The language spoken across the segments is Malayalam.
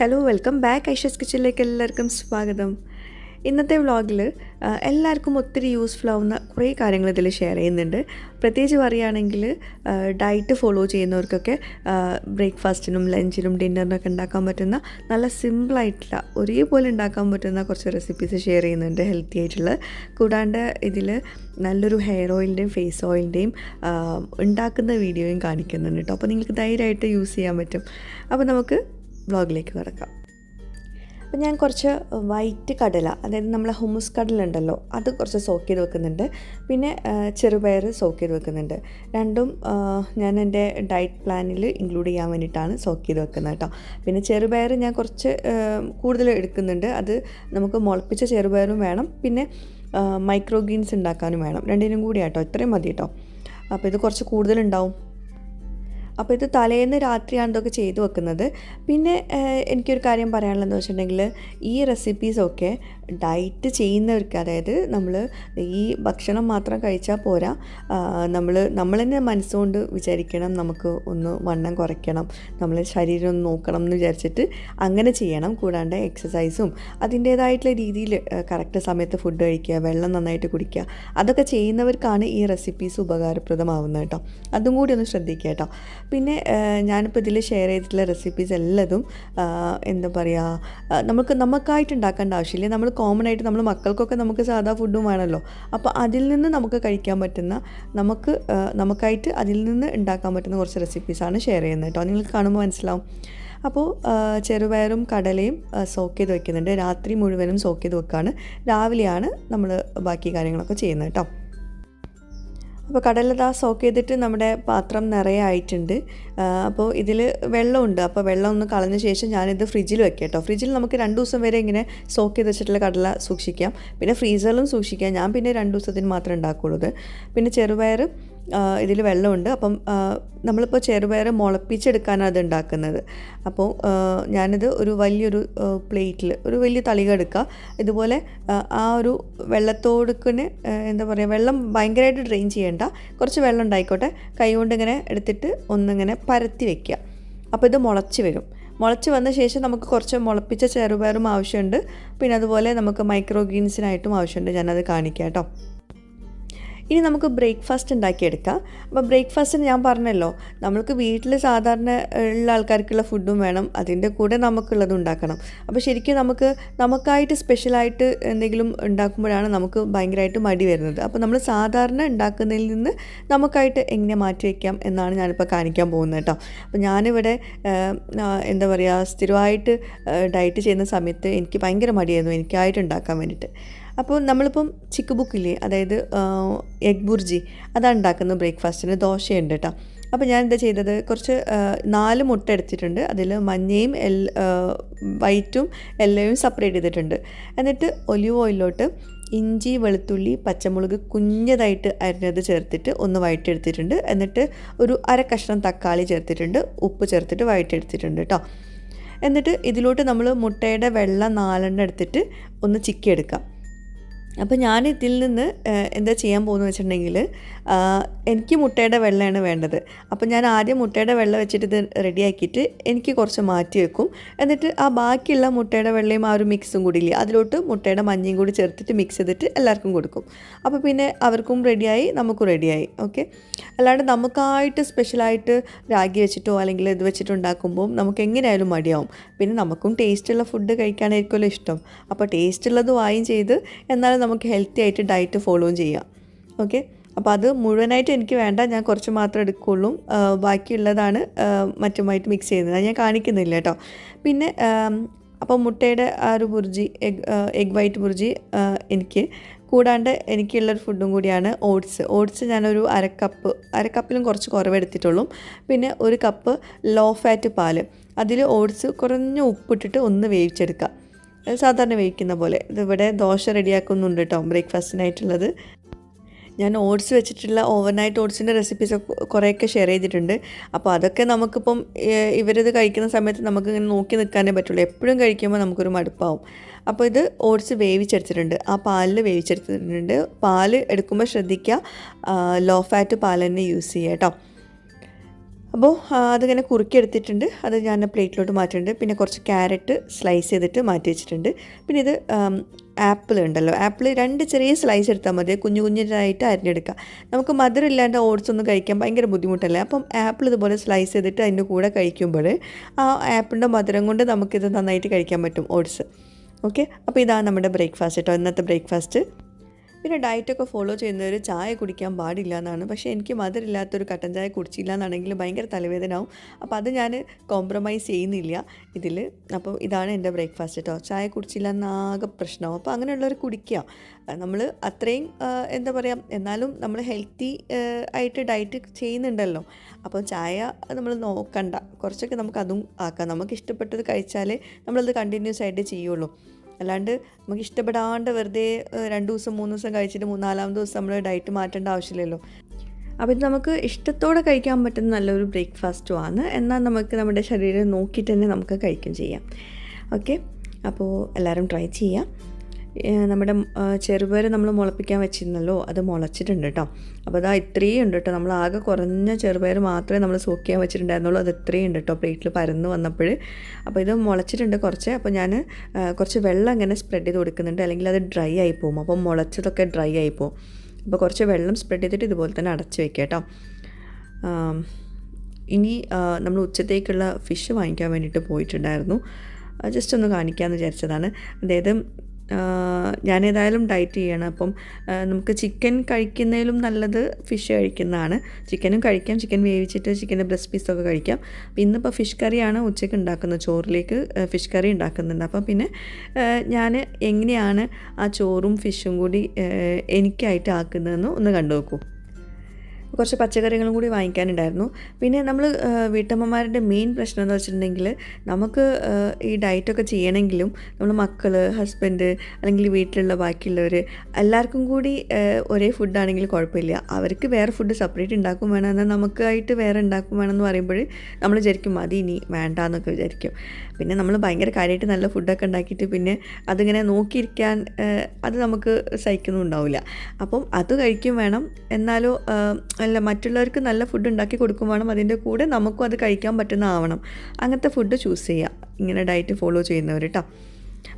ഹലോ വെൽക്കം ബാക്ക് ഐഷസ് കിച്ചണിലേക്ക് എല്ലാവർക്കും സ്വാഗതം. ഇന്നത്തെ വ്ളോഗിൽ എല്ലാവർക്കും ഒത്തിരി യൂസ്ഫുൾ ആവുന്ന കുറേ കാര്യങ്ങൾ ഇതിൽ ഷെയർ ചെയ്യുന്നുണ്ട്. പ്രത്യേകിച്ച് പറയുകയാണെങ്കിൽ ഡയറ്റ് ഫോളോ ചെയ്യുന്നവർക്കൊക്കെ ബ്രേക്ക്ഫാസ്റ്റിനും ലഞ്ചിനും ഡിന്നറിനൊക്കെ ഉണ്ടാക്കാൻ പറ്റുന്ന നല്ല സിമ്പിളായിട്ടുള്ള ഒരേപോലെ ഉണ്ടാക്കാൻ പറ്റുന്ന കുറച്ച് റെസിപ്പീസ് ഷെയർ ചെയ്യുന്നുണ്ട് ഹെൽത്തി ആയിട്ടുള്ള. കൂടാണ്ട് ഇതിൽ നല്ലൊരു ഹെയർ ഓയിലിന്റെയും ഫേസ് ഓയിലിന്റെയും ഉണ്ടാക്കുന്ന വീഡിയോയും കാണിക്കുന്നുണ്ട് കേട്ടോ അപ്പോൾ നിങ്ങൾക്ക് ധൈര്യമായിട്ട് യൂസ് ചെയ്യാൻ പറ്റും. അപ്പോൾ നമുക്ക് വ്ളോഗിലേക്ക് കിടക്കാം. അപ്പം ഞാൻ കുറച്ച് വൈറ്റ് കടല അതായത് നമ്മളെ ഹുമുസ് കടലുണ്ടല്ലോ അത് കുറച്ച് സോക്ക് ചെയ്ത് വെക്കുന്നുണ്ട്. പിന്നെ ചെറുപയർ സോക്ക് ചെയ്ത് വെക്കുന്നുണ്ട്. രണ്ടും ഞാൻ എന്റെ ഡയറ്റ് പ്ലാനിൽ ഇൻക്ലൂഡ് ചെയ്യാൻ വേണ്ടിയിട്ടാണ് സോക്ക് ചെയ്ത് വെക്കുന്നത് കേട്ടോ. പിന്നെ ചെറുപയർ ഞാൻ കുറച്ച് കൂടുതൽ എടുക്കുന്നുണ്ട്. അത് നമുക്ക് മുളപ്പിച്ച ചെറുപയറും വേണം. പിന്നെ മൈക്രോഗ്രീൻസ് ഉണ്ടാക്കാനും വേണം. രണ്ടിനും കൂടി കേട്ടോ ഇത്രയും മതി കേട്ടോ. അപ്പോൾ ഇത് കുറച്ച് കൂടുതലുണ്ടാവും അപ്പോൾ ഇത് തലേന്ന് രാത്രിയാണ് ഇതൊക്കെ ചെയ്തു വെക്കുന്നത്. പിന്നെ എനിക്കൊരു കാര്യം പറയാനുള്ളതെന്ന് വെച്ചിട്ടുണ്ടെങ്കിൽ ഈ റെസിപ്പീസൊക്കെ ഡയറ്റ് ചെയ്യുന്നവർക്ക് അതായത് നമ്മൾ ഈ ഭക്ഷണം മാത്രം കഴിച്ചാൽ പോരാ നമ്മൾ നമ്മൾ തന്നെ മനസ്സുകൊണ്ട് വിചാരിക്കണം നമുക്ക് ഒന്ന് വണ്ണം കുറയ്ക്കണം നമ്മൾ ശരീരം ഒന്ന് നോക്കണം എന്ന് വിചാരിച്ചിട്ട് അങ്ങനെ ചെയ്യണം. കൂടാണ്ട് എക്സസൈസും അതിന്റേതായിട്ടുള്ള രീതിയിൽ കറക്റ്റ് സമയത്ത് ഫുഡ് കഴിക്കുക വെള്ളം നന്നായിട്ട് കുടിക്കുക അതൊക്കെ ചെയ്യുന്നവർക്കാണ് ഈ റെസിപ്പീസ് ഉപകാരപ്രദമാവുന്നത് കേട്ടോ. അതും കൂടി ഒന്ന് ശ്രദ്ധിക്കുക കേട്ടോ. പിന്നെ ഞാനിപ്പോൾ ഇതിൽ ഷെയർ ചെയ്തിട്ടുള്ള റെസിപ്പീസ് എല്ലാതും എന്താ പറയുക നമുക്ക് നമുക്കായിട്ട് ഉണ്ടാക്കേണ്ട ആവശ്യമില്ല. നമ്മൾ കോമൺ ആയിട്ട് നമ്മൾ മക്കൾക്കൊക്കെ നമുക്ക് സാധാ ഫുഡും വേണമല്ലോ അപ്പോൾ അതിൽ നിന്ന് നമുക്ക് കഴിക്കാൻ പറ്റുന്ന നമുക്ക് നമുക്കായിട്ട് അതിൽ നിന്ന് ഉണ്ടാക്കാൻ പറ്റുന്ന കുറച്ച് റെസിപ്പീസാണ് ഷെയർ ചെയ്യുന്നത് കേട്ടോ. നിങ്ങൾക്ക് കാണുമ്പോൾ മനസ്സിലാവും. അപ്പോൾ ചെറുപയറും കടലയും സോക്ക് ചെയ്ത് വെക്കുന്നുണ്ട്. രാത്രി മുഴുവനും സോക്ക് ചെയ്ത് വെക്കുകയാണ് രാവിലെയാണ് നമ്മൾ ബാക്കി കാര്യങ്ങളൊക്കെ ചെയ്യുന്നത് കേട്ടോ. അപ്പോൾ കടലതാ സോക്ക് ചെയ്തിട്ട് നമ്മുടെ പാത്രം നിറയെ ആയിട്ടുണ്ട്. അപ്പോൾ ഇതിൽ വെള്ളമുണ്ട്. അപ്പോൾ വെള്ളം ഒന്ന് കളഞ്ഞ ശേഷം ഞാനിത് ഫ്രിഡ്ജിൽ വെക്കാം കേട്ടോ. ഫ്രിഡ്ജിൽ നമുക്ക് രണ്ട് ദിവസം വരെ ഇങ്ങനെ സോക്ക് ചെയ്ത് വെച്ചിട്ടുള്ള കടല സൂക്ഷിക്കാം. പിന്നെ ഫ്രീസറിലും സൂക്ഷിക്കാം. ഞാൻ പിന്നെ രണ്ട് ദിവസത്തിന് മാത്രമേ ഉണ്ടാക്കുകയുള്ളൂ പിന്നെ ചെറുപയർ ഇതിൽ വെള്ളമുണ്ട്. അപ്പം നമ്മളിപ്പോൾ ചെറുപയർ മുളപ്പിച്ചെടുക്കാനാണ് അത് ഉണ്ടാക്കുന്നത്. അപ്പോൾ ഞാനിത് ഒരു വലിയൊരു പ്ലേറ്റിൽ ഒരു വലിയ തളിക എടുക്കുക ഇതുപോലെ ആ, ഒരു വെള്ളത്തോടുക്കിന് എന്താ പറയുക വെള്ളം ഭയങ്കരമായിട്ട് ഡ്രെയിൻ ചെയ്യേണ്ട. കുറച്ച് വെള്ളം ഉണ്ടായിക്കോട്ടെ. കൈകൊണ്ട് ഇങ്ങനെ എടുത്തിട്ട് ഒന്നിങ്ങനെ പരത്തി വെക്കുക. അപ്പോൾ ഇത് മുളച്ച് വരും. മുളച്ച് വന്ന ശേഷം നമുക്ക് കുറച്ച് മുളപ്പിച്ച ചെറുപയറും ആവശ്യമുണ്ട്. പിന്നെ അതുപോലെ നമുക്ക് മൈക്രോ ഗ്രീൻസിനായിട്ടും ആവശ്യമുണ്ട്. ഞാനത് കാണിക്കാം കേട്ടോ. ഇനി നമുക്ക് ബ്രേക്ക്ഫാസ്റ്റ് ഉണ്ടാക്കിയെടുക്കാം. അപ്പോൾ ബ്രേക്ക്ഫാസ്റ്റിന് ഞാൻ പറഞ്ഞല്ലോ നമ്മൾക്ക് വീട്ടിൽ സാധാരണ ഉള്ള ആൾക്കാർക്കുള്ള ഫുഡും വേണം അതിന്റെ കൂടെ നമുക്കുള്ളത് ഉണ്ടാക്കണം. അപ്പോൾ ശരിക്കും നമുക്ക് നമുക്കായിട്ട് സ്പെഷ്യലായിട്ട് എന്തെങ്കിലും ഉണ്ടാക്കുമ്പോഴാണ് നമുക്ക് ഭയങ്കരമായിട്ട് മടി വരുന്നത്. അപ്പോൾ നമ്മൾ സാധാരണ ഉണ്ടാക്കുന്നതിൽ നിന്ന് നമുക്കായിട്ട് എങ്ങനെ മാറ്റി വയ്ക്കാം എന്നാണ് ഞാനിപ്പോൾ കാണിക്കാൻ പോകുന്നത് കേട്ടോ. അപ്പോൾ ഞാനിവിടെ എന്താ പറയുക സ്ഥിരമായിട്ട് ഡയറ്റ് ചെയ്യുന്ന സമയത്ത് എനിക്ക് ഭയങ്കര മടിയായിരുന്നു എനിക്കായിട്ട് ഉണ്ടാക്കാൻ വേണ്ടിയിട്ട്. അപ്പോൾ നമ്മളിപ്പം ചിക്ക് ബുക്കില്ലേ അതായത് എഗ് ബുർജി അതാണ് ഉണ്ടാക്കുന്നത് ബ്രേക്ക്ഫാസ്റ്റിന് ദോശയുണ്ട് കേട്ടോ അപ്പോൾ ഞാൻ എന്താ ചെയ്തത് കുറച്ച് നാല് മുട്ട എടുത്തിട്ടുണ്ട്. അതിൽ മഞ്ഞയും എൽ വൈറ്റും എല്ലയും സെപ്പറേറ്റ് ചെയ്തിട്ടുണ്ട്. എന്നിട്ട് ഒലിവ് ഓയിലോട്ട് ഇഞ്ചി വെളുത്തുള്ളി പച്ചമുളക് കുഞ്ഞതായിട്ട് അരിഞ്ഞത് ചേർത്തിട്ട് ഒന്ന് വഴറ്റെടുത്തിട്ടുണ്ട് എന്നിട്ട് ഒരു അര കഷ്ണം തക്കാളി ചേർത്തിട്ടുണ്ട്. ഉപ്പ് ചേർത്തിട്ട് വഴറ്റെടുത്തിട്ടുണ്ട് കേട്ടോ എന്നിട്ട് ഇതിലോട്ട് നമ്മൾ മുട്ടയുടെ വെള്ളം നാലെണ്ണം എടുത്തിട്ട് ഒന്ന് ചിക്കി എടുക്കാം അപ്പോൾ ഞാൻ ഇതിൽ നിന്ന് എന്താ ചെയ്യാൻ പോകുന്നത് വെച്ചിട്ടുണ്ടെങ്കിൽ എനിക്ക് മുട്ടയുടെ വെള്ളമാണ് വേണ്ടത്. അപ്പോൾ ഞാൻ ആദ്യം മുട്ടയുടെ വെള്ളം വെച്ചിട്ട് ഇത് റെഡിയാക്കിയിട്ട് എനിക്ക് കുറച്ച് മാറ്റി വെക്കും. എന്നിട്ട് ആ ബാക്കിയുള്ള മുട്ടയുടെ വെള്ളയും ആ ഒരു മിക്സും കൂടി ഇല്ലേ അതിലോട്ട് മുട്ടയുടെ മഞ്ഞയും കൂടി ചേർത്തിട്ട് മിക്സ് ചെയ്തിട്ട് എല്ലാവർക്കും കൊടുക്കും. അപ്പോൾ പിന്നെ അവർക്കും റെഡിയായി നമുക്കും റെഡിയായി ഓക്കെ അല്ലാണ്ട് നമുക്കായിട്ട് സ്പെഷ്യലായിട്ട് രാഗി വെച്ചിട്ടോ അല്ലെങ്കിൽ ഇത് വെച്ചിട്ടുണ്ടാക്കുമ്പോൾ നമുക്ക് എങ്ങനെയായാലും മടിയാവും. പിന്നെ നമുക്കും ടേസ്റ്റുള്ള ഫുഡ് കഴിക്കാനായിരിക്കുമല്ലോ ഇഷ്ടം. അപ്പോൾ ടേസ്റ്റുള്ളത് വായും ചെയ്ത് എന്നാലും നമുക്ക് ഹെൽത്തി ആയിട്ട് ഡയറ്റ് ഫോളോ ചെയ്യാം. ഓക്കെ അപ്പോൾ അത് മുഴുവനായിട്ട് എനിക്ക് വേണ്ട. ഞാൻ കുറച്ച് മാത്രം എടുക്കുകയുള്ളൂ ബാക്കിയുള്ളതാണ് മറ്റുമായിട്ട് മിക്സ് ചെയ്യുന്നത്. ഞാൻ കാണിക്കുന്നില്ല കേട്ടോ. പിന്നെ അപ്പോൾ മുട്ടയുടെ ആ ഒരു bhurji egg egg white bhurji എനിക്ക് കൂടാണ്ട് എനിക്കുള്ളൊരു ഫുഡും കൂടിയാണ് ഓട്സ് ഓട്സ് ഞാനൊരു അരക്കപ്പ് അരക്കപ്പിലും കുറച്ച് കുറവെടുത്തിട്ടുള്ളൂ. പിന്നെ ഒരു കപ്പ് ലോ ഫാറ്റ് പാൽ. അതിൽ ഓട്സ് കുറഞ്ഞ ഉപ്പിട്ടിട്ട് ഒന്ന് വേവിച്ചെടുക്കുക. സാധാരണ വേവിക്കുന്ന പോലെ. ഇതിവിടെ ദോശ റെഡിയാക്കുന്നുണ്ട് കേട്ടോ ബ്രേക്ക്ഫാസ്റ്റിനായിട്ടുള്ളത് ഞാൻ ഓട്സ് വെച്ചിട്ടുള്ള ഓവർനൈറ്റ് ഓട്സിന്റെ റെസിപ്പീസ് കുറേയൊക്കെ ഷെയർ ചെയ്തിട്ടുണ്ട്. അപ്പോൾ അതൊക്കെ നമുക്കിപ്പം ഇവരിത് കഴിക്കുന്ന സമയത്ത് നമുക്ക് ഇങ്ങനെ നോക്കി നിൽക്കാനേ പറ്റുള്ളൂ. എപ്പോഴും കഴിക്കുമ്പോൾ നമുക്കൊരു മടുപ്പാവും. അപ്പോൾ ഇത് ഓട്സ് വേവിച്ചെടുത്തിട്ടുണ്ട്. ആ പാലിൽ വേവിച്ചെടുത്തിട്ടുണ്ട്. പാൽ എടുക്കുമ്പോൾ ശ്രദ്ധിക്കുക. ലോ ഫാറ്റ് പാൽ തന്നെ യൂസ് ചെയ്യുക കേട്ടോ അപ്പോൾ അതിങ്ങനെ കുറുക്കിയെടുത്തിട്ടുണ്ട്. അത് ഞാൻ പ്ലേറ്റിലോട്ട് മാറ്റിയിട്ടുണ്ട്. പിന്നെ കുറച്ച് ക്യാരറ്റ് സ്ലൈസ് ചെയ്തിട്ട് മാറ്റി വെച്ചിട്ടുണ്ട്. പിന്നെ ഇത് ആപ്പിൾ ഉണ്ടല്ലോ. ആപ്പിൾ രണ്ട് ചെറിയ സ്ലൈസ് എടുത്താൽ മതി. കുഞ്ഞു കുഞ്ഞിനായിട്ട് അരിഞ്ഞെടുക്കുക. നമുക്ക് മധുരം ഇല്ലാണ്ട് ഓട്സ് ഒന്നും കഴിക്കാൻ ഭയങ്കര ബുദ്ധിമുട്ടല്ലേ? അപ്പം ആപ്പിൾ ഇതുപോലെ സ്ലൈസ് ചെയ്തിട്ട് അതിന്റെ കൂടെ കഴിക്കുമ്പോൾ ആ ആപ്പിളിന്റെ മധുരം കൊണ്ട് നമുക്കിത് നന്നായിട്ട് കഴിക്കാൻ പറ്റും ഓട്സ്. ഓക്കെ? അപ്പോൾ ഇതാണ് നമ്മുടെ ബ്രേക്ക്ഫാസ്റ്റ് കേട്ടോ. ഇന്നത്തെ ബ്രേക്ക്ഫാസ്റ്റ്. പിന്നെ ഡയറ്റൊക്കെ ഫോളോ ചെയ്യുന്നവർ ചായ കുടിക്കാൻ പാടില്ല എന്നാണ് പക്ഷേ എനിക്ക് മധുരമില്ലാത്തൊരു കട്ടൻ ചായ കുടിച്ചില്ല എന്നാണെങ്കിൽ ഭയങ്കര തലവേദന ആവും അപ്പോൾ അത് ഞാൻ കോംപ്രമൈസ് ചെയ്യുന്നില്ല ഇതിൽ അപ്പോൾ ഇതാണ് എന്റെ ബ്രേക്ക്ഫാസ്റ്റ് കേട്ടോ ചായ കുടിച്ചില്ല എന്നാകെ പ്രശ്നമാവും അപ്പോൾ അങ്ങനെയുള്ളവർ കുടിക്കുക നമ്മൾ അത്രയും എന്താ പറയുക എന്നാലും നമ്മൾ ഹെൽത്തി ആയിട്ട് ഡയറ്റ് ചെയ്യുന്നുണ്ടല്ലോ. അപ്പോൾ ചായ നമ്മൾ നോക്കണ്ട. കുറച്ചൊക്കെ നമുക്ക് അതും ആക്കാം. നമുക്ക് ഇഷ്ടപ്പെട്ടത് കഴിച്ചാലേ നമ്മളത് കണ്ടിന്യൂസ് ആയിട്ട് ചെയ്യുള്ളൂ. അല്ലാണ്ട് നമുക്ക് ഇഷ്ടപ്പെടാണ്ട് വെറുതെ രണ്ട് ദിവസം മൂന്ന് ദിവസം കഴിച്ചിട്ട് മൂന്നാലാം ദിവസം നമ്മൾ ഡയറ്റ് മാറ്റേണ്ട ആവശ്യമില്ലല്ലോ. അപ്പോൾ ഇത് നമുക്ക് ഇഷ്ടത്തോടെ കഴിക്കാൻ പറ്റുന്ന നല്ലൊരു ബ്രേക്ക്ഫാസ്റ്റും ആണ്. എന്നാൽ നമുക്ക് നമ്മുടെ ശരീരം നോക്കിയിട്ട് തന്നെ നമുക്ക് കഴിക്കുകയും ചെയ്യാം. ഓക്കെ? അപ്പോൾ എല്ലാവരും ട്രൈ ചെയ്യാം. നമ്മുടെ ചെറുപയർ നമ്മൾ മുളപ്പിക്കാൻ വെച്ചിരുന്നല്ലോ അത് മുളച്ചിട്ടുണ്ട് കേട്ടോ അപ്പോൾ അതാ ഇത്രയും ഉണ്ട് കേട്ടോ നമ്മൾ ആകെ കുറഞ്ഞ ചെറുപയർ മാത്രമേ നമ്മൾ സോക്ക് ചെയ്യാൻ വെച്ചിട്ടുണ്ടായിരുന്നുള്ളൂ. അത് ഇത്രയും ഉണ്ട് കേട്ടോ പ്ലേറ്റിൽ പരന്ന് വന്നപ്പോൾ അപ്പോൾ ഇത് മുളച്ചിട്ടുണ്ട് കുറച്ച്. അപ്പോൾ ഞാൻ കുറച്ച് വെള്ളം ഇങ്ങനെ സ്പ്രെഡ് ചെയ്ത് കൊടുക്കുന്നുണ്ട്. അല്ലെങ്കിൽ അത് ഡ്രൈ ആയി പോകും. അപ്പോൾ മുളച്ചതൊക്കെ ഡ്രൈ ആയി പോകും. അപ്പോൾ കുറച്ച് വെള്ളം സ്പ്രെഡ് ചെയ്തിട്ട് ഇതുപോലെ തന്നെ അടച്ച് വെക്കുക കേട്ടോ ഇനി നമ്മൾ ഉച്ചത്തേക്കുള്ള ഫിഷ് വാങ്ങിക്കാൻ വേണ്ടിയിട്ട് പോയിട്ടുണ്ടായിരുന്നു. ജസ്റ്റ് ഒന്ന് കാണിക്കാമെന്ന് വിചാരിച്ചതാണ്. അതായത് ഞാനേതായാലും ഡയറ്റ് ചെയ്യണം. അപ്പം നമുക്ക് ചിക്കൻ കഴിക്കുന്നതിലും നല്ലത് ഫിഷ് കഴിക്കുന്നതാണ്. ചിക്കനും കഴിക്കാം. ചിക്കൻ വേവിച്ചിട്ട് ചിക്കന്റെ ബ്രസ്റ്റ് പീസൊക്കെ കഴിക്കാം. ഇന്നിപ്പോൾ ഫിഷ് കറിയാണ് ഉച്ചയ്ക്ക് ഉണ്ടാക്കുന്നത്. ചോറിലേക്ക് ഫിഷ് കറി ഉണ്ടാക്കുന്നുണ്ട്. അപ്പം പിന്നെ ഞാൻ എങ്ങനെയാണ് ആ ചോറും ഫിഷും കൂടി എനിക്കായിട്ട് ആക്കുന്നതെന്ന് ഒന്ന് കണ്ടു നോക്കൂ. കുറച്ച് പച്ചക്കറികളും കൂടി വാങ്ങിക്കാനുണ്ടായിരുന്നു. പിന്നെ നമ്മൾ വീട്ടമ്മമാരുടെ മെയിൻ പ്രശ്നം എന്ന് വെച്ചിട്ടുണ്ടെങ്കിൽ നമുക്ക് ഈ ഡയറ്റൊക്കെ ചെയ്യണമെങ്കിലും നമ്മൾ മക്കൾ ഹസ്ബൻഡ് അല്ലെങ്കിൽ വീട്ടിലുള്ള ബാക്കിയുള്ളവർ എല്ലാവർക്കും കൂടി ഒരേ ഫുഡാണെങ്കിൽ കുഴപ്പമില്ല. അവർക്ക് വേറെ ഫുഡ് സെപ്പറേറ്റ് ഉണ്ടാക്കും വേണം. എന്നാൽ നമുക്കായിട്ട് വേറെ ഉണ്ടാക്കും വേണമെന്ന് പറയുമ്പോൾ നമ്മൾ വിചാരിക്കും മതി ഇനി വേണ്ട എന്നൊക്കെ വിചാരിക്കും. പിന്നെ നമ്മൾ ഭയങ്കര കാര്യമായിട്ട് നല്ല ഫുഡൊക്കെ ഉണ്ടാക്കിയിട്ട് പിന്നെ അതിങ്ങനെ നോക്കിയിരിക്കാൻ അത് നമുക്ക് സഹിക്കുന്നുണ്ടാവില്ല. അപ്പം അത് കഴിക്കും വേണം. എന്നാലോ അല്ല മറ്റുള്ളവർക്ക് നല്ല ഫുഡ് ഉണ്ടാക്കി കൊടുക്കും വേണം അതിന്റെ കൂടെ നമുക്കും അത് കഴിക്കാൻ പറ്റുന്ന ആവണം അങ്ങനത്തെ ഫുഡ് ചൂസ് ചെയ്യുക. ഇങ്ങനെ ഡയറ്റ് ഫോളോ ചെയ്യുന്നവർ കേട്ടോ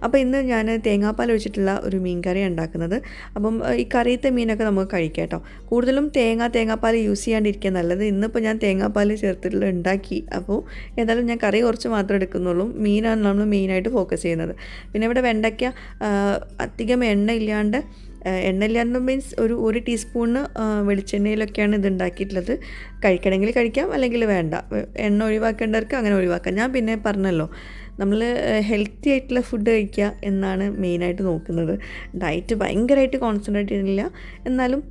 അപ്പോൾ ഇന്ന് ഞാൻ തേങ്ങാപ്പാൽ ഒഴിച്ചിട്ടുള്ള ഒരു മീൻ കറി ഉണ്ടാക്കുന്നത്. അപ്പം ഈ കറിയത്തെ മീനൊക്കെ നമുക്ക് കഴിക്കാം കേട്ടോ കൂടുതലും തേങ്ങ തേങ്ങാപ്പാൽ യൂസ് ചെയ്യാണ്ടിരിക്കുക നല്ലത്. ഇന്നിപ്പോൾ ഞാൻ തേങ്ങാപ്പാൽ ചേർത്തിട്ടുള്ള ഉണ്ടാക്കി. അപ്പോൾ ഏതായാലും ഞാൻ കറി കുറച്ച് മാത്രമേ എടുക്കുന്നുള്ളൂ. മീനാണ് നമ്മൾ മെയിനായിട്ട് ഫോക്കസ് ചെയ്യുന്നത്. പിന്നെ ഇവിടെ വെണ്ടയ്ക്ക അധികം എണ്ണ ഇല്ലാണ്ട് ആ, എണ്ണ ഇല്ലാണ്ട് മീൻസ് ഒരു ഒരു ടീസ്പൂണ് ആ, വെളിച്ചെണ്ണയിലൊക്കെയാണ് ഇത് ഉണ്ടാക്കിയിട്ടുള്ളത്. കഴിക്കണമെങ്കിൽ കഴിക്കാം അല്ലെങ്കിൽ വേണ്ട. എണ്ണ ഒഴിവാക്കേണ്ടവർക്ക് അങ്ങനെ ഒഴിവാക്കാം. ഞാൻ പിന്നെ പറഞ്ഞല്ലോ നമ്മൾ ഹെൽത്തി ആയിട്ടുള്ള ഫുഡ് കഴിക്കുക എന്നാണ് മെയിനായിട്ട് നോക്കുന്നത്. ഡയറ്റ് ഭയങ്കരമായിട്ട് കോൺസെൻട്രേറ്റ് ചെയ്യുന്നില്ല. എന്നാലും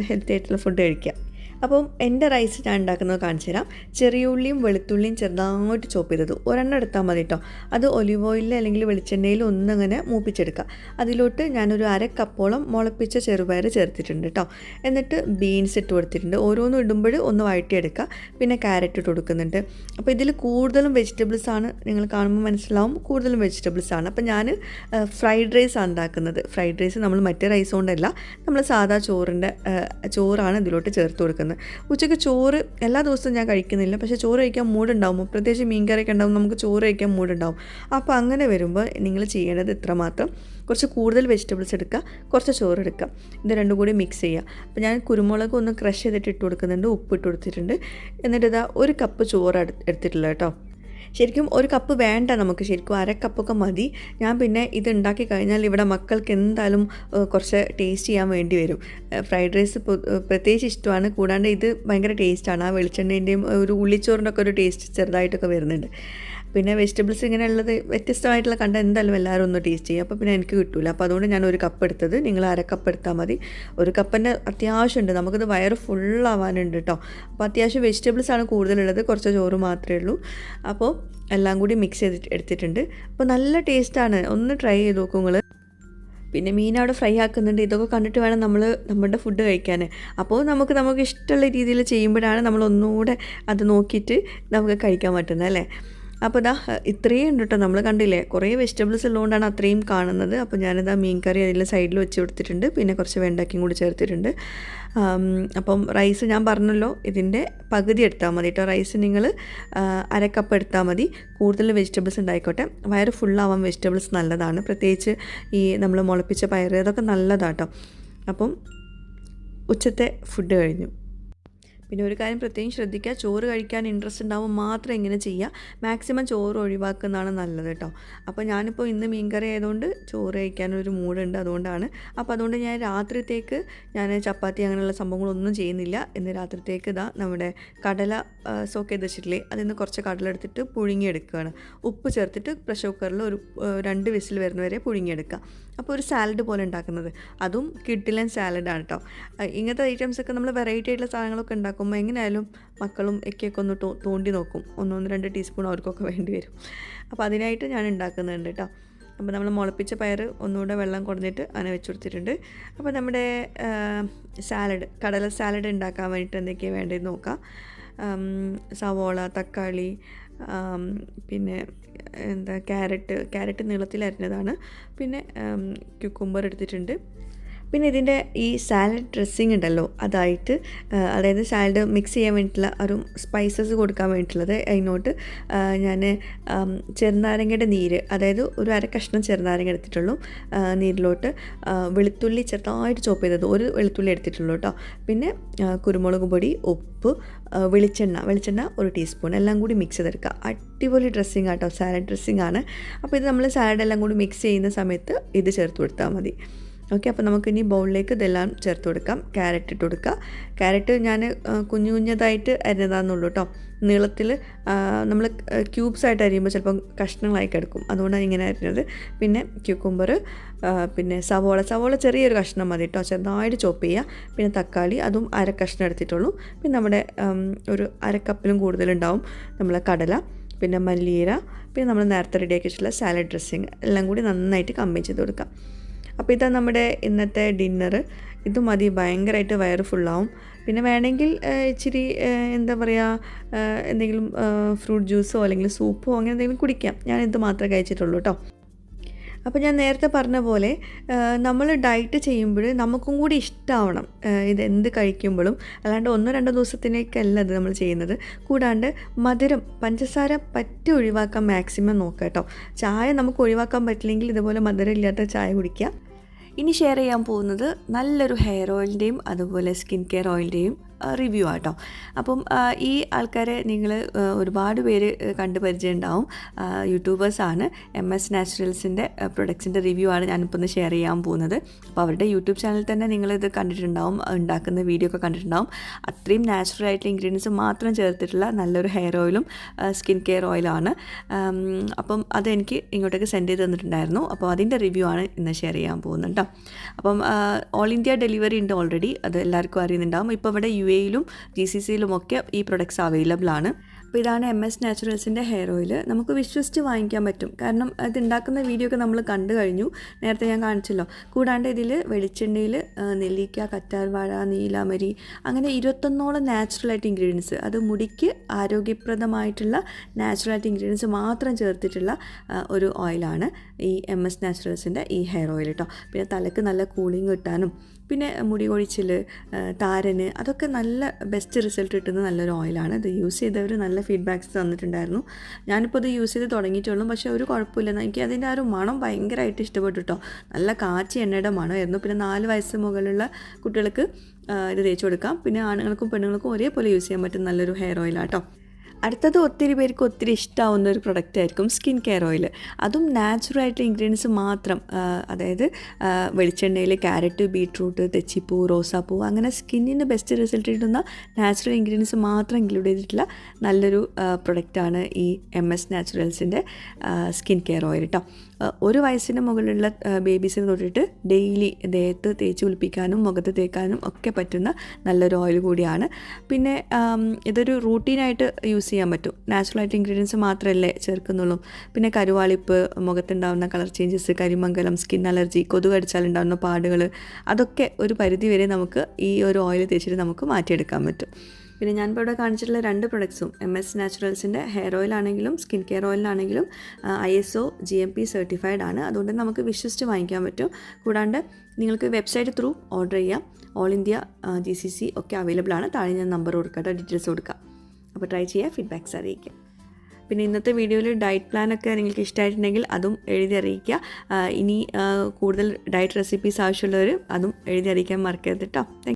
ഹെൽത്തി ആയിട്ടുള്ള ഫുഡ് കഴിക്കുക. അപ്പം എന്റെ റൈസ് ഞാൻ ഉണ്ടാക്കുന്നത് കാണിച്ചു തരാം. ചെറിയ ഉള്ളിയും വെളുത്തുള്ളിയും ചെറുതായിട്ട് ചോപ്പ് ചെയ്തത്. ഒരെണ്ണം എടുത്താൽ മതി കേട്ടോ. അത് ഒലിവ് ഓയിലിൽ അല്ലെങ്കിൽ വെളിച്ചെണ്ണയിൽ ഒന്നങ്ങനെ മൂപ്പിച്ചെടുക്കുക. അതിലോട്ട് ഞാനൊരു അര കപ്പോളം മുളപ്പിച്ച ചെറുപയർ ചേർത്തിട്ടുണ്ട് കേട്ടോ. എന്നിട്ട് ബീൻസ് ഇട്ട് കൊടുത്തിട്ടുണ്ട്. ഓരോന്നും ഇടുമ്പോൾ ഒന്ന് വഴറ്റിയെടുക്കുക. പിന്നെ ക്യാരറ്റ് ഇട്ട് കൊടുക്കുന്നുണ്ട്. അപ്പോൾ ഇതിൽ കൂടുതലും വെജിറ്റബിൾസ് ആണ്. നിങ്ങൾ കാണുമ്പോൾ മനസ്സിലാവും കൂടുതലും വെജിറ്റബിൾസ് ആണ്. അപ്പോൾ ഞാൻ ഫ്രൈഡ് റൈസ് ആണ് ഉണ്ടാക്കുന്നത്. ഫ്രൈഡ് റൈസ് നമ്മൾ മറ്റേ റൈസ് കൊണ്ടല്ല. നമ്മൾ സാധാ ചോറിന്റെ ചോറാണ് ഇതിലോട്ട് ചേർത്ത് കൊടുക്കുന്നത്. ഉച്ചയ്ക്ക് ചോറ് എല്ലാ ദിവസവും ഞാൻ കഴിക്കുന്നില്ല. പക്ഷേ ചോറ് കഴിക്കാൻ മൂടുണ്ടാവും പ്രത്യേകിച്ച് മീൻ കറിയൊക്കെ ഉണ്ടാവും നമുക്ക് ചോറ് കഴിക്കാൻ മൂടുണ്ടാവും അപ്പോൾ അങ്ങനെ വരുമ്പോൾ നിങ്ങൾ ചെയ്യേണ്ടത് ഇത്രമാത്രം. കുറച്ച് കൂടുതൽ വെജിറ്റബിൾസ് എടുക്കുക കുറച്ച് ചോറ് എടുക്കുക. ഇത് രണ്ടും കൂടി മിക്സ് ചെയ്യുക. അപ്പോൾ ഞാൻ കുരുമുളക് ഒന്ന് ക്രഷ് ചെയ്തിട്ട് ഇട്ട് കൊടുക്കുന്നുണ്ട് ഉപ്പ് ഇട്ട് കൊടുത്തിട്ടുണ്ട്. എന്നിട്ട് ഇതാ ഒരു കപ്പ് ചോറ് എടു- എടുത്തിട്ടുള്ളത് കേട്ടോ. ശരിക്കും ഒരു കപ്പ് വേണ്ട നമുക്ക്. ശരിക്കും അര കപ്പൊക്കെ മതി. ഞാൻ പിന്നെ ഇത് ഉണ്ടാക്കി കഴിഞ്ഞാൽ ഇവിടെ മക്കൾക്ക് എന്തായാലും കുറച്ച് ടേസ്റ്റ് ചെയ്യാൻ വേണ്ടി വരും. ഫ്രൈഡ് റൈസ് പ്രത്യേകിച്ച് ഇഷ്ടമാണ്. കൂടാണ്ട് ഇത് ഭയങ്കര ടേസ്റ്റാണ് ആ വെളിച്ചെണ്ണേന്റെയും ഒരു ഉള്ളിച്ചോറിന്റെ ഒക്കെ ഒരു ടേസ്റ്റ് ചെറുതായിട്ടൊക്കെ വരുന്നുണ്ട്. പിന്നെ വെജിറ്റബിൾസ് ഇങ്ങനെയുള്ളത് വ്യത്യസ്തമായിട്ടുള്ള കണ്ട എന്തായാലും എല്ലാവരും ഒന്ന് ടേസ്റ്റ് ചെയ്യും അപ്പോൾ പിന്നെ എനിക്ക് കിട്ടില്ല അപ്പോൾ അതുകൊണ്ട് ഞാൻ ഒരു കപ്പ് എടുത്തത്. നിങ്ങൾ അര കപ്പ് എടുത്താൽ മതി. ഒരു കപ്പിന്റെ അത്യാവശ്യമുണ്ട്. നമുക്കിത് വയറ് ഫുള്ളാവാനുണ്ട് കേട്ടോ അപ്പോൾ അത്യാവശ്യം വെജിറ്റബിൾസ് ആണ് കൂടുതലുള്ളത്. കുറച്ച് ചോറ് മാത്രമേ ഉള്ളൂ. അപ്പോൾ എല്ലാം കൂടി മിക്സ് ചെയ്തിട്ട് എടുത്തിട്ടുണ്ട്. അപ്പോൾ നല്ല ടേസ്റ്റാണ് ഒന്ന് ട്രൈ ചെയ്ത് നോക്കൂ നിങ്ങൾ പിന്നെ മീൻ അവിടെ ഫ്രൈ ആക്കുന്നുണ്ട്. ഇതൊക്കെ കണ്ടിട്ട് വേണം നമ്മൾ നമ്മുടെ ഫുഡ് കഴിക്കാൻ. അപ്പോൾ നമുക്ക് നമുക്ക് ഇഷ്ടമുള്ള രീതിയിൽ ചെയ്യുമ്പോഴാണ് നമ്മൾ ഒന്നുകൂടെ അത് നോക്കിയിട്ട് നമുക്ക് കഴിക്കാൻ പറ്റുന്നത് അല്ലേ? അപ്പോൾ ഇതാ ഇത്രയും ഉണ്ട് കേട്ടോ നമ്മൾ കണ്ടില്ലേ? കുറേ വെജിറ്റബിൾസ് ഉള്ളതുകൊണ്ടാണ് അത്രയും കാണുന്നത്. അപ്പോൾ ഞാനിതാ മീൻ കറി അതിൽ സൈഡിൽ വെച്ച് കൊടുത്തിട്ടുണ്ട്. പിന്നെ കുറച്ച് വെണ്ടയ്ക്കും കൂടി ചേർത്തിട്ടുണ്ട്. അപ്പം റൈസ് ഞാൻ പറഞ്ഞല്ലോ ഇതിന്റെ പകുതി എടുത്താൽ മതി കേട്ടോ റൈസ് നിങ്ങൾ അരക്കപ്പ് എടുത്താൽ മതി. കൂടുതൽ വെജിറ്റബിൾസ് ഉണ്ടായിക്കോട്ടെ. വയറ് ഫുള്ളാവാൻ വെജിറ്റബിൾസ് നല്ലതാണ്. പ്രത്യേകിച്ച് ഈ നമ്മൾ മുളപ്പിച്ച പയറ് അതൊക്കെ നല്ലതാട്ടോ അപ്പം ഉച്ചത്തെ ഫുഡ് കഴിഞ്ഞു. പിന്നെ ഒരു കാര്യം പ്രത്യേകം ശ്രദ്ധിക്കുക ചോറ് കഴിക്കാൻ ഇൻട്രസ്റ്റ് ഉണ്ടാകുമ്പോൾ മാത്രം ഇങ്ങനെ ചെയ്യുക. മാക്സിമം ചോറ് ഒഴിവാക്കുന്നതാണ് നല്ലത് കേട്ടോ. അപ്പോൾ ഞാനിപ്പോൾ ഇന്ന് മീൻകറി ആയതുകൊണ്ട് ചോറ് കഴിക്കാനൊരു മൂടുണ്ട് അതുകൊണ്ടാണ്. അപ്പോൾ അതുകൊണ്ട് ഞാൻ രാത്രിത്തേക്ക് ഞാൻ ചപ്പാത്തി അങ്ങനെയുള്ള സംഭവങ്ങളൊന്നും ചെയ്യുന്നില്ല. ഇന്ന് രാത്രിത്തേക്ക് ഇതാ നമ്മുടെ കടല സോക്ക് വെച്ചിട്ടില്ലേ? അതിൽ നിന്ന് കുറച്ച് കടല എടുത്തിട്ട് പുഴുങ്ങിയെടുക്കുകയാണ്. ഉപ്പ് ചേർത്തിട്ട് പ്രഷർ കുക്കറിൽ ഒരു രണ്ട് വിസിൽ വരുന്നവരെ പുഴുങ്ങിയെടുക്കുക. അപ്പോൾ ഒരു സാലഡ് പോലെ ഉണ്ടാക്കുന്നത്. അതും കിഡിലൻ സാലഡാണ് കേട്ടോ. ഇങ്ങനത്തെ ഐറ്റംസൊക്കെ നമ്മൾ വെറൈറ്റി ആയിട്ടുള്ള സാധനങ്ങളൊക്കെ ഉണ്ടാക്കുമ്പോൾ എങ്ങനെയായാലും മക്കളും ഒക്കെയൊക്കെ ഒന്ന് തോണ്ടി നോക്കും. ഒന്നൊന്ന് രണ്ട് ടീസ്പൂൺ അവർക്കൊക്കെ വേണ്ടി വരും. അപ്പോൾ അതിനായിട്ട് ഞാൻ ഉണ്ടാക്കുന്നുണ്ട് കേട്ടോ അപ്പോൾ നമ്മൾ മുളപ്പിച്ച പയർ ഒന്നുകൂടെ വെള്ളം കുറഞ്ഞിട്ട് അങ്ങനെ വെച്ച് കൊടുത്തിട്ടുണ്ട്. അപ്പോൾ നമ്മുടെ സാലഡ് കടല സാലഡ് ഉണ്ടാക്കാൻ വേണ്ടിയിട്ട് എന്തൊക്കെയാണ് വേണ്ടതെന്ന് നോക്കാം. സവോള തക്കാളി പിന്നെ എന്താ ക്യാരറ്റ് ക്യാരറ്റ് നീളത്തിൽ അരിഞ്ഞതാണ് പിന്നെ ക്യുക്കുംബർ എടുത്തിട്ടുണ്ട്. പിന്നെ ഇതിന്റെ ഈ സാലഡ് ഡ്രസ്സിങ് ഉണ്ടല്ലോ അതായിട്ട് അതായത് സാലഡ് മിക്സ് ചെയ്യാൻ വേണ്ടിയിട്ടുള്ള ഒരു സ്പൈസസ് കൊടുക്കാൻ വേണ്ടിയിട്ടുള്ളത്. അതിനോട്ട് ഞാൻ ചെറുനാരങ്ങയുടെ നീര് അതായത് ഒരു അര കഷ്ണം ചെറുനാരങ്ങ എടുത്തിട്ടുള്ളൂ. നീരിലോട്ട് വെളുത്തുള്ളി ചെറുതായിട്ട് ചോപ്പ് ചെയ്തത് ഒരു വെളുത്തുള്ളി എടുത്തിട്ടുള്ളൂ കേട്ടോ. പിന്നെ കുരുമുളക് പൊടി ഉപ്പ് വെളിച്ചെണ്ണ വെളിച്ചെണ്ണ ഒരു ടീസ്പൂൺ എല്ലാം കൂടി മിക്സ് ചെയ്തെടുക്കുക. അടിപൊളി ഡ്രസ്സിങ് ആട്ടോ സാലഡ് ഡ്രസ്സിങ് ആണ്. അപ്പോൾ ഇത് നമ്മൾ സാലഡ് എല്ലാം കൂടി മിക്സ് ചെയ്യുന്ന സമയത്ത് ഇത് ചേർത്ത് കൊടുത്താൽ മതി. ഓക്കെ അപ്പോൾ നമുക്ക് ഇനി ബൗളിലേക്ക് ഇതെല്ലാം ചേർത്ത് കൊടുക്കാം. ക്യാരറ്റ് ഇട്ട് കൊടുക്കുക. ക്യാരറ്റ് ഞാൻ കുഞ്ഞു കുഞ്ഞതായിട്ട് അരിഞ്ഞതാണെന്നുള്ളൂ കേട്ടോ നീളത്തിൽ നമ്മൾ ക്യൂബ്സ് ആയിട്ട് അരിയുമ്പോൾ ചിലപ്പം കഷ്ണങ്ങളായി കിടക്കും. അതുകൊണ്ടാണ് ഇങ്ങനെ അരിഞ്ഞത്. പിന്നെ ക്യൂക്കുംബർ പിന്നെ സവോള. സവോള ചെറിയൊരു കഷ്ണം മതി കേട്ടോ ചെറുതായിട്ട് ചോപ്പ് ചെയ്യുക പിന്നെ തക്കാളി അതും അര കഷ്ണം എടുത്തിട്ടുള്ളൂ. പിന്നെ നമ്മുടെ ഒരു അരക്കപ്പിലും കൂടുതലുണ്ടാവും നമ്മളെ കടല പിന്നെ മല്ലിയില പിന്നെ നമ്മൾ നേരത്തെ റെഡിയാക്കി വെച്ചിട്ടുള്ള സാലഡ് ഡ്രസ്സിങ് എല്ലാം കൂടി നന്നായിട്ട് കമ്പൈൻ ചെയ്ത് കൊടുക്കാം. അപ്പോൾ ഇതാ നമ്മുടെ ഇന്നത്തെ ഡിന്നർ ഇത് മതി ഭയങ്കരമായിട്ട് വയറ് ഫുള്ളാവും പിന്നെ വേണമെങ്കിൽ ഇച്ചിരി എന്താ പറയുക എന്തെങ്കിലും ഫ്രൂട്ട് ജ്യൂസോ അല്ലെങ്കിൽ സൂപ്പോ അങ്ങനെ എന്തെങ്കിലും കുടിക്കാം. ഞാൻ ഇത് മാത്രമേ കഴിച്ചിട്ടുള്ളൂ കേട്ടോ അപ്പോൾ ഞാൻ നേരത്തെ പറഞ്ഞ പോലെ നമ്മൾ ഡയറ്റ് ചെയ്യുമ്പോൾ നമുക്കും കൂടി ഇഷ്ടമാവണം ഇത് എന്ത് കഴിക്കുമ്പോഴും. അല്ലാണ്ട് ഒന്നോ രണ്ടോ ദിവസത്തിനേക്കല്ല ഇത് നമ്മൾ ചെയ്യുന്നത്. കൂടാണ്ട് മധുരം പഞ്ചസാര പറ്റി ഒഴിവാക്കാൻ മാക്സിമം നോക്കാം കേട്ടോ ചായ നമുക്ക് ഒഴിവാക്കാൻ പറ്റില്ലെങ്കിൽ ഇതുപോലെ മധുരം ഇല്ലാത്ത ചായ കുടിക്കുക ഇനി ഷെയർ ചെയ്യാൻ പോകുന്നത് നല്ലൊരു ഹെയർ ഓയിലിന്റെയും അതുപോലെ സ്കിൻ കെയർ ഓയിലിന്റെയും റിവ്യൂ ആട്ടോ അപ്പം ഈ ആൾക്കാരെ നിങ്ങൾ ഒരുപാട് പേര് കണ്ടു പരിചയം ഉണ്ടാവും യൂട്യൂബേഴ്സാണ് എം എസ് നാച്ചുറൽസിന്റെ പ്രൊഡക്ട്സിന്റെ റിവ്യൂ ആണ് ഞാനിപ്പോൾ ഒന്ന് ഷെയർ ചെയ്യാൻ പോകുന്നത്. അപ്പോൾ അവരുടെ യൂട്യൂബ് ചാനൽ തന്നെ നിങ്ങളിത് കണ്ടിട്ടുണ്ടാവും ഉണ്ടാക്കുന്ന വീഡിയോ ഒക്കെ കണ്ടിട്ടുണ്ടാവും. അത്രയും നാച്ചുറൽ ആയിട്ടുള്ള ഇൻഗ്രീഡിയൻസ് മാത്രം ചേർത്തിട്ടുള്ള നല്ലൊരു ഹെയർ ഓയിലും സ്കിൻ കെയർ ഓയിലാണ് അപ്പം അതെനിക്ക് ഇങ്ങോട്ടേക്ക് സെൻഡ് ചെയ്ത് തന്നിട്ടുണ്ടായിരുന്നു. അപ്പോൾ അതിന്റെ റിവ്യൂ ആണ് ഇന്ന് ഷെയർ ചെയ്യാൻ പോകുന്നുണ്ടോ അപ്പം ഓൾ ഇന്ത്യ ഡെലിവറി ഉണ്ട് ഓൾറെഡി അത് എല്ലാവർക്കും അറിയുന്നുണ്ടാവും. ഇപ്പോൾ ഇവിടെ യു എയിലും ജി സി സിയിലും ഒക്കെ ഈ പ്രൊഡക്ട്സ് അവൈലബിൾ ആണ്. അപ്പോൾ ഇതാണ് എം എസ് നാച്ചുറൽസിന്റെ ഹെയർ ഓയിൽ നമുക്ക് വിശ്വസിച്ച് വാങ്ങിക്കാൻ പറ്റും. കാരണം അത് ഉണ്ടാക്കുന്ന വീഡിയോ ഒക്കെ നമ്മൾ കണ്ടു കഴിഞ്ഞു. നേരത്തെ ഞാൻ കാണിച്ചല്ലോ. കൂടാണ്ട് ഇതിൽ വെളിച്ചെണ്ണയിൽ നെല്ലിക്ക കറ്റാർവാഴ നീലാമരി അങ്ങനെ ഇരുപത്തൊന്നോളം നാച്ചുറലായിട്ട് ഇൻഗ്രീഡിയൻസ് അത് മുടിക്ക് ആരോഗ്യപ്രദമായിട്ടുള്ള നാച്ചുറലായിട്ട് ഇൻഗ്രീഡിയൻസ് മാത്രം ചേർത്തിട്ടുള്ള ഒരു ഓയിലാണ് ഈ എം എസ് നാച്ചുറൽസിന്റെ ഈ ഹെയർ ഓയിൽ കേട്ടോ പിന്നെ തലക്ക് നല്ല കൂളിംഗ് കിട്ടാനും പിന്നെ മുടി കൊഴിച്ചിൽ താരന് അതൊക്കെ നല്ല ബെസ്റ്റ് റിസൾട്ട് കിട്ടുന്ന നല്ലൊരു ഓയിലാണ് ഇത് യൂസ് ചെയ്തവർ നല്ല ഫീഡ്ബാക്ക്സ് തന്നിട്ടുണ്ടായിരുന്നു. ഞാനിപ്പോൾ ഇത് യൂസ് ചെയ്ത് തുടങ്ങിയിട്ടുള്ളൂ. പക്ഷേ ഒരു കുഴപ്പമില്ല എനിക്ക് അതിന്റെ ആ ഒരു മണം ഭയങ്കരമായിട്ട് ഇഷ്ടപ്പെട്ടു കേട്ടോ നല്ല കാച്ചി എണ്ണയുടെ മണമായിരുന്നു. പിന്നെ നാല് വയസ്സ് മുകളിലുള്ള കുട്ടികൾക്ക് ഇത് തേച്ച് കൊടുക്കാം. പിന്നെ ആണുങ്ങൾക്കും പെണ്ണുങ്ങൾക്കും ഒരേപോലെ യൂസ് ചെയ്യാൻ പറ്റുന്ന നല്ലൊരു ഹെയർ ഓയിലാട്ടോ അടുത്തത് ഒത്തിരി പേർക്ക് ഒത്തിരി ഇഷ്ടമാവുന്ന ഒരു പ്രൊഡക്റ്റ് ആയിരിക്കും സ്കിൻ കെയർ ഓയിൽ അതും നാച്ചുറൽ ആയിട്ടുള്ള ഇൻഗ്രീഡിയൻസ് മാത്രം അതായത് വെളിച്ചെണ്ണയിൽ ക്യാരറ്റ് ബീട്രൂട്ട് തെച്ചിപ്പൂ റോസാപ്പൂ അങ്ങനെ സ്കിന്നിന് ബെസ്റ്റ് റിസൾട്ട് കിട്ടുന്ന നാച്ചുറൽ ഇൻഗ്രീഡിയൻസ് മാത്രം ഇൻക്ലൂഡ് ചെയ്തിട്ടുള്ള നല്ലൊരു പ്രൊഡക്റ്റാണ് ഈ എം എസ് നാച്ചുറൽസിന്റെ സ്കിൻ കെയർ ഓയിൽ കേട്ടോ ഒരു വയസ്സിന് മുകളിലുള്ള ബേബീസിന് തൊട്ടിട്ട് ഡെയിലി ദേഹത്ത് തേച്ച് കുളിപ്പിക്കാനും മുഖത്ത് തേക്കാനും ഒക്കെ പറ്റുന്ന നല്ലൊരു ഓയിൽ കൂടിയാണ്. പിന്നെ ഇതൊരു റൂട്ടീനായിട്ട് യൂസ് ചെയ്യാൻ പറ്റും. നാച്ചുറലായിട്ട് ഇൻഗ്രീഡിയൻസ് മാത്രമല്ലേ ചേർക്കുന്നുള്ളൂ. പിന്നെ കരുവാളിപ്പ് മുഖത്തുണ്ടാകുന്ന കളർ ചേഞ്ചസ് കരിമംഗലം സ്കിൻ അലർജി കൊതുക് കടിച്ചാൽ ഉണ്ടാകുന്ന പാടുകൾ അതൊക്കെ ഒരു പരിധി വരെ നമുക്ക് ഈ ഒരു ഓയിൽ തേച്ചിട്ട് നമുക്ക് മാറ്റിയെടുക്കാൻ പറ്റും. പിന്നെ ഞാനിപ്പോൾ ഇവിടെ കാണിച്ചിട്ടുള്ള രണ്ട് പ്രൊഡക്ട്സും എം എസ് നാച്ചുറൽസിന്റെ ഹെയർ ഓയിലാണെങ്കിലും skin care ഓയിലാണെങ്കിലും I S O G M P certified ആണ്. അതുകൊണ്ട് നമുക്ക് വിശ്വസിച്ച് വാങ്ങിക്കാൻ പറ്റും. കൂടാണ്ട് നിങ്ങൾക്ക് വെബ്സൈറ്റ് ത്രൂ ഓർഡർ ചെയ്യാം. All India G C C ഒക്കെ അവൈലബിൾ ആണ്. താഴെ ഞാൻ നമ്പർ കൊടുക്കാം ഡീറ്റെയിൽസ് കൊടുക്കാം. അപ്പോൾ ട്രൈ ചെയ്യുക ഫീഡ്ബാക്ക്സ് അറിയിക്കാം. പിന്നെ ഇന്നത്തെ വീഡിയോയിൽ ഡയറ്റ് പ്ലാനൊക്കെ നിങ്ങൾക്ക് ഇഷ്ടമായിട്ടുണ്ടെങ്കിൽ അതും എഴുതി അറിയിക്കുക. ഇനി കൂടുതൽ ഡയറ്റ് റെസിപ്പീസ് ആവശ്യമുള്ളവർ അതും എഴുതി അറിയിക്കാൻ മറക്കരുത് കേട്ടോ.